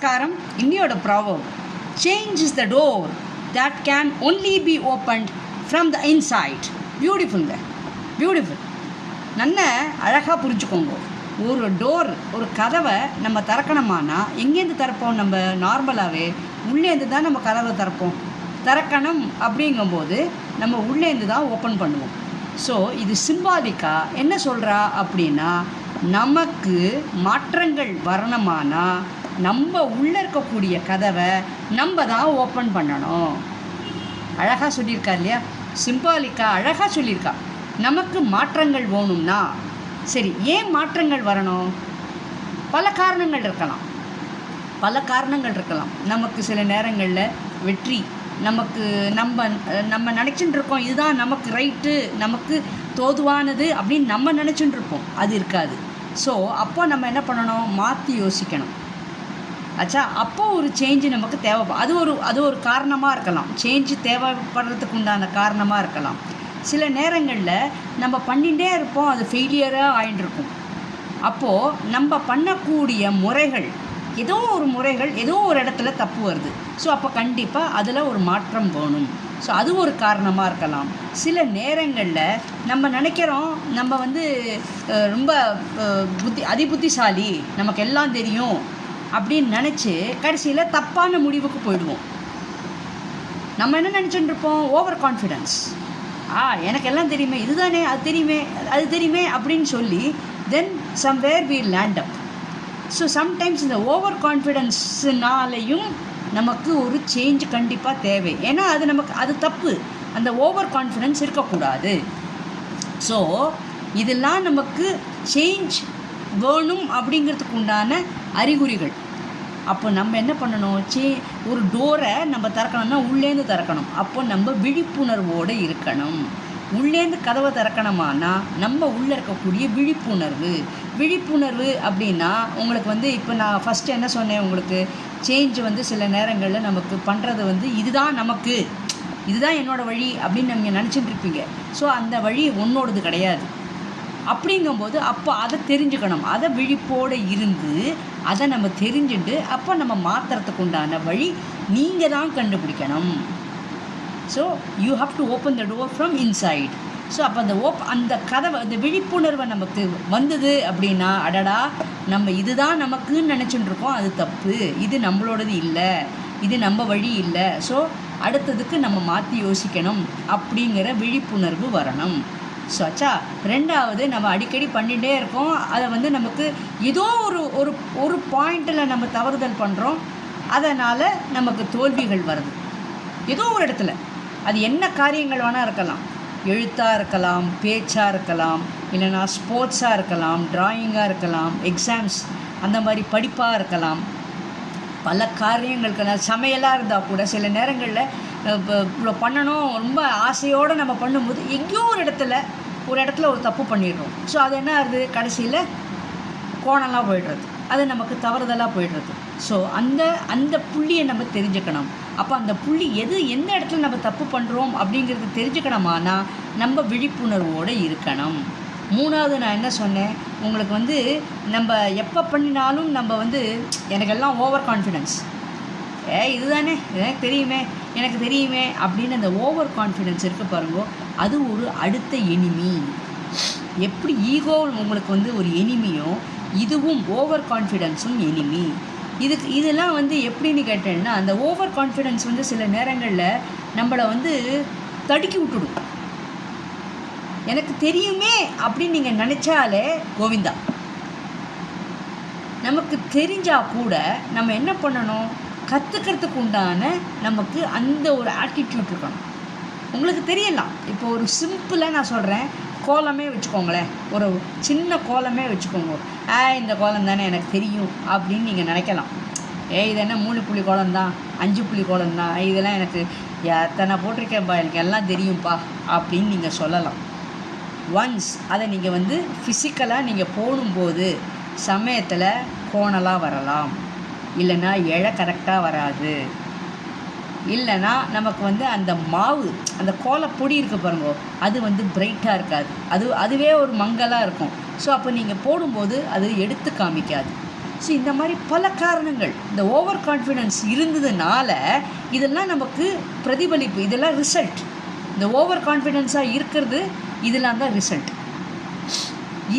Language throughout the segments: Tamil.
நமஸ்காரம். இன்னியோட ப்ராவம் change is the door that can only be opened from the inside பியூட்டிஃபுல்ங்க beautiful நல்ல அழகாக புரிஞ்சுக்கோங்க. ஒரு டோர் ஒரு கதவை நம்ம திறக்கணுமானா எங்கேருந்து திறப்போம் நம்ம? நார்மலாகவே உள்ளேருந்து தான் நம்ம கதவை திறப்போம். திறக்கணும் அப்படிங்கும்போது நம்ம உள்ளேருந்து தான் ஓப்பன் பண்ணுவோம். ஸோ இது சிம்பாலிக்கா என்ன சொல்கிறா அப்படின்னா நமக்கு மாற்றங்கள் வரணுமானா நம்ம உள்ளே இருக்கக்கூடிய கதவை நம்ம தான் ஓப்பன் பண்ணணும். அழகாக சொல்லியிருக்கா இல்லையா? சிம்பாலிக்கா அழகாக சொல்லியிருக்கா. நமக்கு மாற்றங்கள் வேணும்னா சரி ஏன் மாற்றங்கள் வரணும்? பல காரணங்கள் இருக்கலாம். பல காரணங்கள் இருக்கலாம். நமக்கு சில நேரங்களில் வெற்றி நமக்கு நம்ம நம்ம நினச்சிட்டு இருக்கோம் இதுதான் நமக்கு ரைட்டு நமக்கு தோதுவானது அப்படின்னு நம்ம நினச்சிட்டு இருப்போம் அது இருக்காது. ஸோ அப்போ நம்ம என்ன பண்ணணும்? மாற்றி யோசிக்கணும். ஆச்சா அப்போ ஒரு சேஞ்சு நமக்கு தேவைப்படும் அது ஒரு அது ஒரு காரணமாக இருக்கலாம். சேஞ்சு தேவைப்படுறதுக்கு உண்டான காரணமாக இருக்கலாம். சில நேரங்களில் நம்ம பண்ணிகிட்டே இருப்போம் அது ஃபெயிலியராக ஆகிட்டு அப்போது நம்ம பண்ணக்கூடிய முறைகள் ஏதோ ஒரு முறைகள் ஏதோ ஒரு இடத்துல தப்பு வருது. ஸோ அப்போ கண்டிப்பாக அதில் ஒரு மாற்றம் வேணும். ஸோ அது ஒரு காரணமாக இருக்கலாம். சில நேரங்களில் நம்ம நினைக்கிறோம் நம்ம வந்து ரொம்ப புத்தி அதிபுத்திசாலி. நமக்கு எல்லாம் தெரியும். அப்படின்னு நினச்சி கடைசியில் தப்பான முடிவுக்கு போயிடுவோம். நம்ம என்ன நினச்சிட்டு இருப்போம்? ஓவர் கான்ஃபிடென்ஸ் ஆ எனக்கு எல்லாம் தெரியுமே இதுதானே அது தெரியுமே அது தெரியுமே அப்படின்னு சொல்லி then somewhere we land up so sometimes இந்த ஓவர் கான்ஃபிடென்ஸ்னாலையும் நமக்கு ஒரு சேஞ்ச் கண்டிப்பாக தேவை. ஏன்னா அது நமக்கு அது தப்பு. அந்த ஓவர் கான்ஃபிடென்ஸ் இருக்கக்கூடாது. ஸோ இதெல்லாம் நமக்கு சேஞ்ச் வேணும் அப்படிங்கிறதுக்கு உண்டான அறிகுறிகள். அப்போ நம்ம என்ன பண்ணணும்? சே ஒரு டோரை நம்ம திறக்கணும்னா உள்ளேருந்து திறக்கணும். அப்போ நம்ம விழிப்புணர்வோடு இருக்கணும். உள்ளேருந்து கதவை திறக்கணுமானா நம்ம உள்ளே இருக்கக்கூடிய விழிப்புணர்வு. விழிப்புணர்வு அப்படின்னா உங்களுக்கு வந்து இப்போ நான் ஃபஸ்ட்டு என்ன சொன்னேன் உங்களுக்கு? சேஞ்ச் வந்து சில நேரங்களில் நமக்கு பண்ணுறது வந்து இதுதான் நமக்கு. இதுதான் என்னோடய வழி அப்படின்னு நீங்கள் நினச்சிட்டு இருப்பீங்க. ஸோ அந்த வழி உன்னோடது கிடையாது. அப்படிங்கும்போது அப்போ அதை தெரிஞ்சுக்கணும். அதை விழிப்போடு இருந்து அதை நம்ம தெரிஞ்சுட்டு அப்போ நம்ம மாற்றுறதுக்கு உண்டான வழி நீங்கள் தான் கண்டுபிடிக்கணும். So you have to open the door from inside so அப்போ அந்த ஓப் அந்த கதவை அந்த விழிப்புணர்வை நமக்கு வந்தது அப்படின்னா அடடா நம்ம இதுதான் நமக்குன்னு நினச்சிட்டு இருக்கோம் அது தப்பு. இது நம்மளோடது இல்லை. இது நம்ம வழி இல்லை. ஸோ அடுத்ததுக்கு நம்ம மாற்றி யோசிக்கணும் அப்படிங்கிற விழிப்புணர்வு வரணும். ஸோ ஆச்சா ரெண்டாவது நம்ம அடிக்கடி பண்ணிகிட்டே இருக்கோம். அதை வந்து நமக்கு ஏதோ ஒரு ஒரு ஒரு பாயிண்டில் நம்ம தவறுதல் பண்ணுறோம் அதனால் நமக்கு தோல்விகள் வருது. ஏதோ ஒரு இடத்துல. அது என்ன காரியங்கள் வேணால் இருக்கலாம். எழுத்தாக இருக்கலாம் பேச்சாக இருக்கலாம் இல்லைனா ஸ்போர்ட்ஸாக இருக்கலாம் ட்ராயிங்காக இருக்கலாம் எக்ஸாம்ஸ் அந்த மாதிரி படிப்பாக இருக்கலாம். பல காரியங்களுக்கெல்லாம் சமையலாக இருந்தால் கூட சில நேரங்களில் இவ்வளோ பண்ணணும். ரொம்ப ஆசையோடு நம்ம பண்ணும்போது எங்கேயோ ஒரு இடத்துல ஒரு இடத்துல ஒரு தப்பு பண்ணிடுறோம். ஸோ அது என்ன ஆகுது? கடைசியில் கோணலாம் போயிடுறது. அது நமக்கு தவறுதலாக போயிடுறது. ஸோ அந்த அந்த புள்ளியை நம்ம தெரிஞ்சுக்கணும். அப்போ அந்த புள்ளி எது எந்த இடத்துல நம்ம தப்பு பண்ணுறோம் அப்படிங்கிறது தெரிஞ்சுக்கணுமானா நம்ம விழிப்புணர்வோடு இருக்கணும். மூணாவது நான் என்ன சொன்னேன்? உங்களுக்கு வந்து நம்ம எப்போ பண்ணினாலும் நம்ம வந்து எனக்கெல்லாம் ஓவர் கான்ஃபிடென்ஸ் ஏ இதுதானே? எனக்கு தெரியுமே. எனக்கு தெரியுமே அப்படின்னு அந்த ஓவர் கான்ஃபிடென்ஸ் இருக்க பாருங்க அது ஒரு அடுத்த எனிமி எப்படி ஈகோ உங்களுக்கு வந்து ஒரு எனிமியோ இதுவும் ஓவர் கான்ஃபிடென்ஸும் எனிமி இதுக்கு இதெல்லாம் வந்து எப்படின்னு கேட்டேன்னா அந்த ஓவர் கான்ஃபிடென்ஸ் வந்து சில நேரங்களில் நம்மளை வந்து தடுக்கி விட்டுடும். எனக்கு தெரியுமே அப்படின்னு நீங்கள் நினச்சாலே கோவிந்தா. நமக்கு தெரிஞ்சால் கூட நம்ம என்ன பண்ணணும்? கற்றுக்கிறதுக்கு உண்டான நமக்கு அந்த ஒரு ஆட்டிடியூட் இருக்கணும். உங்களுக்கு தெரியலாம் இப்போ ஒரு சிம்பிளாக நான் சொல்கிறேன் கோலமே வச்சுக்கோங்களேன். ஒரு சின்ன கோலமே வச்சுக்கோங்க. ஆ இந்த கோலம் தானே எனக்கு தெரியும் அப்படின்னு நீங்கள் நினைக்கலாம். ஏ இது என்ன மூணு புள்ளி கோலம் தான்? அஞ்சு புள்ளி கோலம் தான்? இதெல்லாம் எனக்கு எத்தனை போட்டிருக்கேன்ப்பா எனக்கு எல்லாம் தெரியும்ப்பா அப்படின்னு நீங்கள் சொல்லலாம். ஒன்ஸ் அதை நீங்கள் வந்து ஃபிசிக்கலாக நீங்கள் போடும்போது சமயத்தில் கோணலாக வரலாம். இல்லைன்னா இழை கரெக்டாக வராது. இல்லைன்னா நமக்கு வந்து அந்த மாவு அந்த கோலப்பொடி இருக்குது பாருங்க அது வந்து பிரைட்டாக இருக்காது. அது அதுவே ஒரு மங்கலாக இருக்கும். ஸோ அப்போ நீங்கள் போடும்போது அது எடுத்து காமிக்காது. ஸோ இந்த மாதிரி பல காரணங்கள் இந்த ஓவர் கான்ஃபிடென்ஸ் இருந்ததுனால இதெல்லாம் நமக்கு பிரதிபலிப்பு இதெல்லாம் ரிசல்ட் இந்த ஓவர் கான்ஃபிடென்ஸாக இருக்கிறது இதெல்லாம் தான் ரிசல்ட்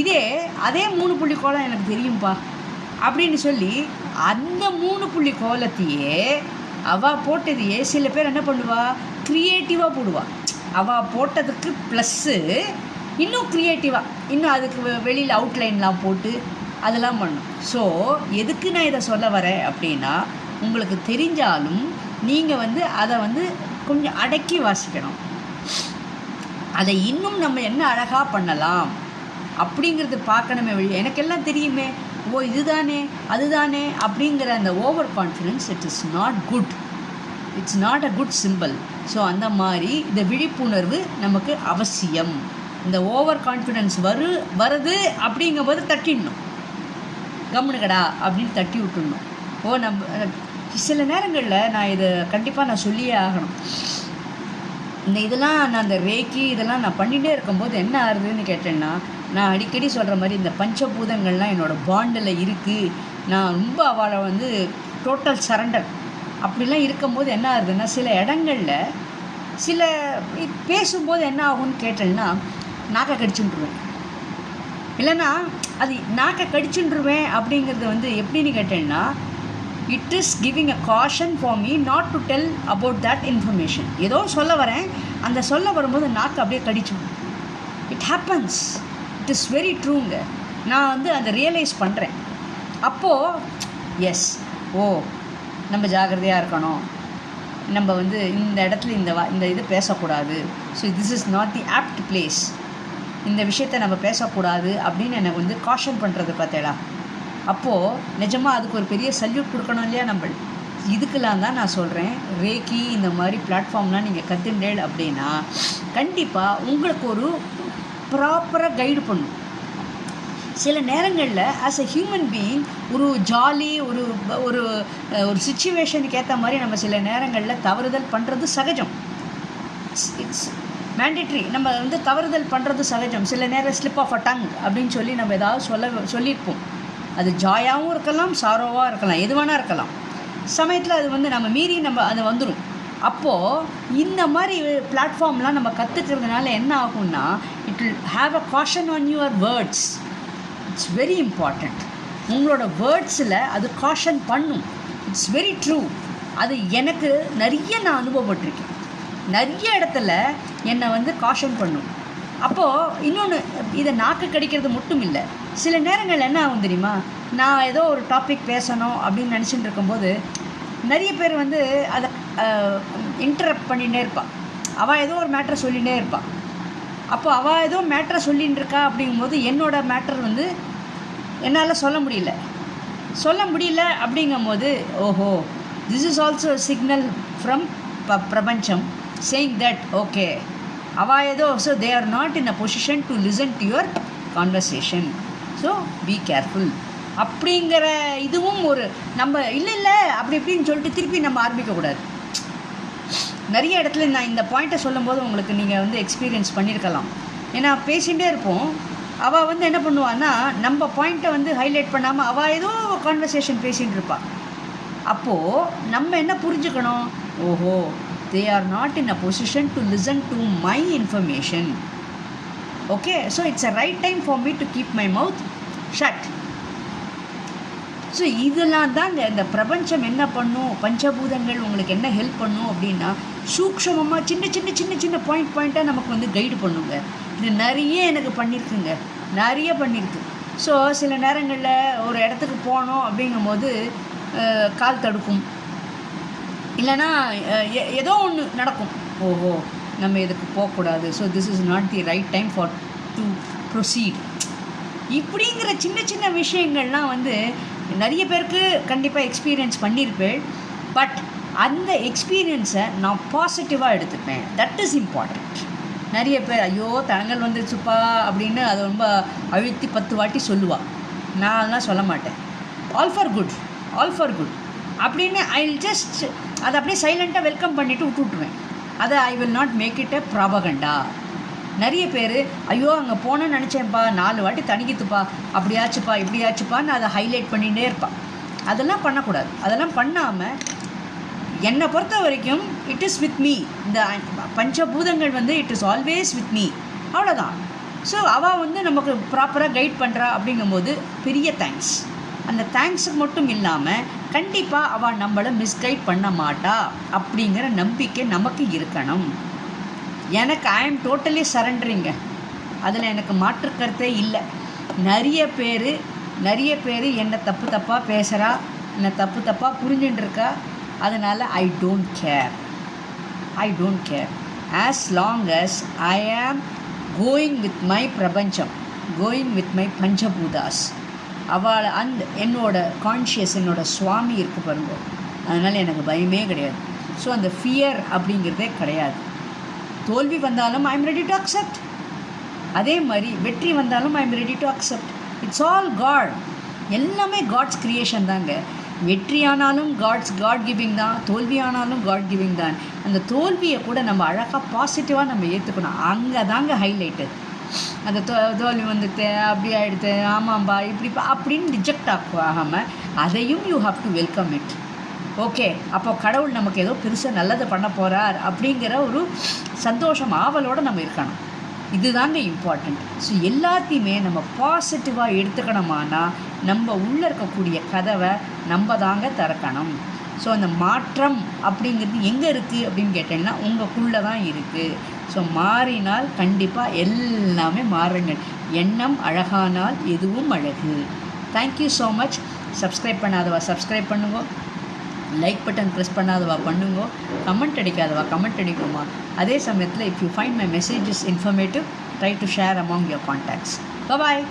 இதே அதே மூணு புள்ளி கோலம் எனக்கு தெரியும்ப்பா அப்படின்னு சொல்லி அந்த மூணு புள்ளி கோலத்தையே அவள் போட்டதையே சில பேர் என்ன பண்ணுவா? க்ரியேட்டிவாக போடுவாள் அவள் போட்டதுக்கு ப்ளஸ்ஸு இன்னும் க்ரியேட்டிவாக இன்னும் அதுக்கு வெளியில் அவுட்லைன்லாம் போட்டு அதெல்லாம் பண்ணும். ஸோ எதுக்கு நான் இதை சொல்ல வரேன் அப்படின்னா உங்களுக்கு தெரிஞ்சாலும் நீங்கள் வந்து அதை வந்து கொஞ்சம் அடக்கி வாசிக்கணும். அதை இன்னும் நம்ம என்ன அழகாக பண்ணலாம் அப்படிங்கிறது பார்க்கணுமே வழி எனக்கெல்லாம் தெரியுமே. ஓ இதுதானே அதுதானே அப்படிங்கிற அந்த over confidence it is not good it's not a good simple so அந்த மாதிரி இந்த விழிப்புணர்வு நமக்கு அவசியம். இந்த ஓவர் கான்ஃபிடென்ஸ் வரு வருது அப்படிங்கும்போது தட்டிடணும். கம்முனுக்கடா அப்படின்னு தட்டி விட்டுடணும். ஓ நம்ம சில நேரங்களில் நான் இதை கண்டிப்பாக நான் சொல்லியே ஆகணும். இந்த இதெல்லாம் நான் அந்த ரேக்கி இதெல்லாம் நான் பண்ணிகிட்டே இருக்கும்போது என்ன ஆகுதுன்னு கேட்டேன்னா நான் அடிக்கடி சொல்கிற மாதிரி இந்த பஞ்சபூதங்கள்லாம் என்னோடய பாண்டில் இருக்குது நான் ரொம்ப அவளை வந்து டோட்டல் சரண்டர் அப்படிலாம் இருக்கும்போது என்ன ஆகுதுன்னா சில இடங்களில் சில பேசும்போது என்ன ஆகும்னு கேட்டேன்னா நாக்கை கடிச்சுட்டுருவேன். இல்லைன்னா அது நாக்கை கடிச்சுட்டுருவேன் அப்படிங்கிறது வந்து எப்படின்னு கேட்டேன்னா it is giving a caution for me not to tell about that information ஏதோ சொல்ல வரேன். அந்த சொல்ல வரும்போது நாக்கு அப்படியே கடிச்சிடும். It happens it is very ட்ரூங்க. நான் வந்து அதை ரியலைஸ் பண்ணுறேன் அப்போது எஸ் ஓ நம்ம ஜாக்கிரதையாக இருக்கணும். நம்ம வந்து இந்த இடத்துல இந்த வா இந்த இது பேசக்கூடாது. So this is not the apt place இந்த விஷயத்த நம்ம பேசக்கூடாது அப்படின்னு எனக்கு வந்து காஷன் பண்ணுறது பார்த்தேடா. அப்போது நிஜமாக அதுக்கு ஒரு பெரிய சல்யூட் கொடுக்கணும் இல்லையா நம்ம? இதுக்கெல்லாம் தான் நான் சொல்கிறேன் ரேக்கி இந்த மாதிரி பிளாட்ஃபார்ம்லாம் நீங்கள் கற்றுண்டேள் அப்படின்னா கண்டிப்பாக உங்களுக்கு ஒரு ப்ராப்பராக கைடு பண்ணும். சில நேரங்களில் ஆஸ் எ ஹியூமன் பீயிங் ஒரு ஜாலி ஒரு ஒரு ஒரு சுச்சுவேஷனுக்கு ஏற்ற மாதிரி நம்ம சில நேரங்களில் தவறுதல் பண்ணுறது சகஜம். இட்ஸ் மேண்டேட்ரி நம்ம வந்து தவறுதல் பண்ணுறது சகஜம். சில நேரம் ஸ்லிப் ஆஃப் அ டங் அப்படின்னு சொல்லி நம்ம ஏதாவது சொல்ல சொல்லியிருப்போம். அது ஜாயாகவும் இருக்கலாம் சாரோவாக இருக்கலாம். எது வேணால் இருக்கலாம். சமயத்தில் அது வந்து நம்ம மீறி நம்ம அது வந்துடும் அப்போது இந்த மாதிரி பிளாட்ஃபார்ம்லாம் நம்ம கற்றுக்கிறதுனால என்ன ஆகும்னா it will have a caution on your words it's very important உங்களோட வேர்ட்ஸில் அது காஷன் பண்ணும். இட்ஸ் வெரி ட்ரூ அது எனக்கு நிறைய நான் அனுபவப்பட்டிருக்கேன். நிறைய இடத்துல என்னை வந்து காஷன் பண்ணும். அப்போது இன்னொன்று இதை நாக்கு கடிக்கிறது மட்டும் இல்லை. சில நேரங்கள் என்ன ஆகும் தெரியுமா? நான் ஏதோ ஒரு டாபிக் பேசணும் அப்படின்னு நினச்சிட்டு இருக்கும்போது நிறைய பேர் வந்து அதை இன்டரப்ட் பண்ணிகிட்டே இருப்பாள் அவள் ஏதோ ஒரு மேட்ரை சொல்லிகிட்டே இருப்பாள் அப்போ அவள் ஏதோ மேட்ரை சொல்லின்னு இருக்கா அப்படிங்கும்போது என்னோடய மேட்டர் வந்து என்னால் சொல்ல முடியல. சொல்ல முடியல அப்படிங்கும்போது ஓஹோ this is also signal from ப பிரபஞ்சம் சேயிங் தட் ஓகே அவள் ஏதோ so they are not in a position to listen to your conversation so be careful அப்படிங்கிற இதுவும் ஒரு நம்ம இல்லை இல்லை அப்படி இப்படின்னு சொல்லிட்டு திருப்பி நம்ம ஆரம்பிக்கக்கூடாது நிறைய இடத்துல நான் இந்த பாயிண்ட்டை சொல்லும்போது உங்களுக்கு நீங்கள் வந்து எக்ஸ்பீரியன்ஸ் பண்ணியிருக்கலாம். ஏன்னா பேசிகிட்டே இருப்போம். அவள் வந்து என்ன பண்ணுவான்னா நம்ம பாயிண்ட்டை வந்து ஹைலைட் பண்ணாமல் அவள் ஏதோ கான்வர்சேஷன் பேசிகிட்டு இருப்பாள் அப்போது நம்ம என்ன புரிஞ்சுக்கணும்? ஓஹோ they are not in a position to listen to my information okay so it's a right time for me to keep my mouth shut so இதெல்லாம் தான் இந்த பிரபஞ்சம் என்ன பண்ணும்? பஞ்சபூதங்கள் உங்களுக்கு என்ன ஹெல்ப் பண்ணும் அப்படின்னா சூக்ஷமமாக சின்ன சின்ன சின்ன சின்ன பாயிண்ட் பாயிண்ட்டாக நமக்கு வந்து கைடு பண்ணுங்க. இது நிறைய எனக்கு பண்ணியிருக்குங்க நிறைய பண்ணியிருக்கு ஸோ சில நேரங்களில் ஒரு இடத்துக்கு போனோம் அப்படிங்கும்போது போது கால் தடுக்கும். இல்லைன்னா எ- ஏதோ ஒன்று நடக்கும். ஓஹோ நம்ம இதுக்கு போகக்கூடாது. So this is not the right time for to proceed இப்படிங்கிற சின்ன சின்ன விஷயங்கள்லாம் வந்து நிறைய பேருக்கு கண்டிப்பாக எக்ஸ்பீரியன்ஸ் பண்ணியிருப்பேன் பட் அந்த எக்ஸ்பீரியன்ஸை நான் பாசிட்டிவாக எடுத்துப்பேன். தட் இஸ் இம்பார்ட்டண்ட் நிறைய பேர் ஐயோ தடங்கள் வந்துருச்சுப்பா அப்படின்னு அதை ரொம்ப அழுத்தி பத்து வாட்டி சொல்லுவாள் நான் அதெல்லாம் சொல்ல மாட்டேன். All for good all for good அப்படின்னு ஐ வில் ஜஸ்ட் அதை அப்படியே சைலண்ட்டாக வெல்கம் பண்ணிவிட்டு விட்டு விட்டுருவேன். அதை I will not make it a propaganda நிறைய பேர் ஐயோ அங்கே போனேன்னு நினச்சேன்ப்பா நாலு வாட்டி தணிக்கித்துப்பா அப்படியாச்சுப்பா இப்படியாச்சுப்பான்னு அதை ஹைலைட் பண்ணிகிட்டே இருப்பாள் அதெல்லாம் பண்ணக்கூடாது. அதெல்லாம் பண்ணாமல் என்னை பொறுத்த வரைக்கும் இட் இஸ் வித் மீ இந்த பஞ்சபூதங்கள் வந்து it is always with me அவ்வளோதான் ஸோ அவள் வந்து நமக்கு ப்ராப்பராக கைட் பண்ணுறா அப்படிங்கும்போது பெரிய தேங்க்ஸ் அந்த தேங்க்ஸுக்கு மட்டும் இல்லாமல் கண்டிப்பாக அவள் நம்மளை மிஸ்கைட் பண்ண மாட்டா அப்படிங்கிற நம்பிக்கை நமக்கு இருக்கணும். எனக்கு ஐ எம் டோட்டலி சரண்டரிங்க அதில் எனக்கு மாற்று கருத்தே இல்லை. நிறைய பேர் நிறைய பேர் என்னை தப்பு தப்பாக பேசுகிறா என்னை தப்பு தப்பாக புரிஞ்சுட்டு இருக்கா அதனால் I don't care I don't care as long as I am going with my பிரபஞ்சம் கோயிங் வித் மை பஞ்சபூதாஸ் அவளை அந்த என்னோட கான்ஷியஸ் என்னோட சுவாமி இருக்கு பாருங்க. அதனால் எனக்கு பயமே கிடையாது. ஸோ அந்த ஃபியர் அப்படிங்கிறதே கிடையாது. தோல்வி வந்தாலும் I am ready to accept அதே மாதிரி வெற்றி வந்தாலும் I am ready to accept it's all God எல்லாமே காட்ஸ் கிரியேஷன் தாங்க. வெற்றி ஆனாலும் காட்ஸ் காட் கிவிங் தான் தோல்வியானாலும் காட் கிவிங் தான். அந்த தோல்வியை கூட நம்ம அழகாக பாசிட்டிவாக நம்ம ஏற்றுக்கணும் அங்கே தாங்க ஹைலைட்டு அந்த தோ தோல்வி வந்துட்டு அப்படி ஆகிடுது ஆமாம்பா இப்படி அப்படின்னு ரிஜெக்ட் ஆகாமல் அதையும் you have to welcome it okay அப்போ கடவுள் நமக்கு ஏதோ பெருசாக நல்லது பண்ண போகிறார் அப்படிங்கிற ஒரு சந்தோஷம் ஆவலோடு நம்ம இருக்கணும். இதுதாங்க இம்பார்ட்டண்ட் ஸோ எல்லாத்தையுமே நம்ம பாசிட்டிவாக எடுத்துக்கணுமானா நம்ம உள்ளே இருக்கக்கூடிய கதவை நம்ம தாங்க திறக்கணும். ஸோ அந்த மாற்றம் அப்படிங்கிறது எங்கே இருக்குது அப்படின்னு கேட்டிங்கன்னா உங்களுக்குள்ளே தான் இருக்குது ஸோ மாறினால் கண்டிப்பாக எல்லாமே மாறுங்க. எண்ணம் அழகானால் எதுவும் அழகு. Thank you so much subscribe பண்ணாதவா subscribe பண்ணுங்க. லைக் பட்டன் ப்ரெஸ் பண்ணாதவா பண்ணுங்க. கமெண்ட் அடிக்காதவா கமெண்ட் அடிக்குமா. அதே சமயத்தில் if you find my messages informative try to share among your contacts bye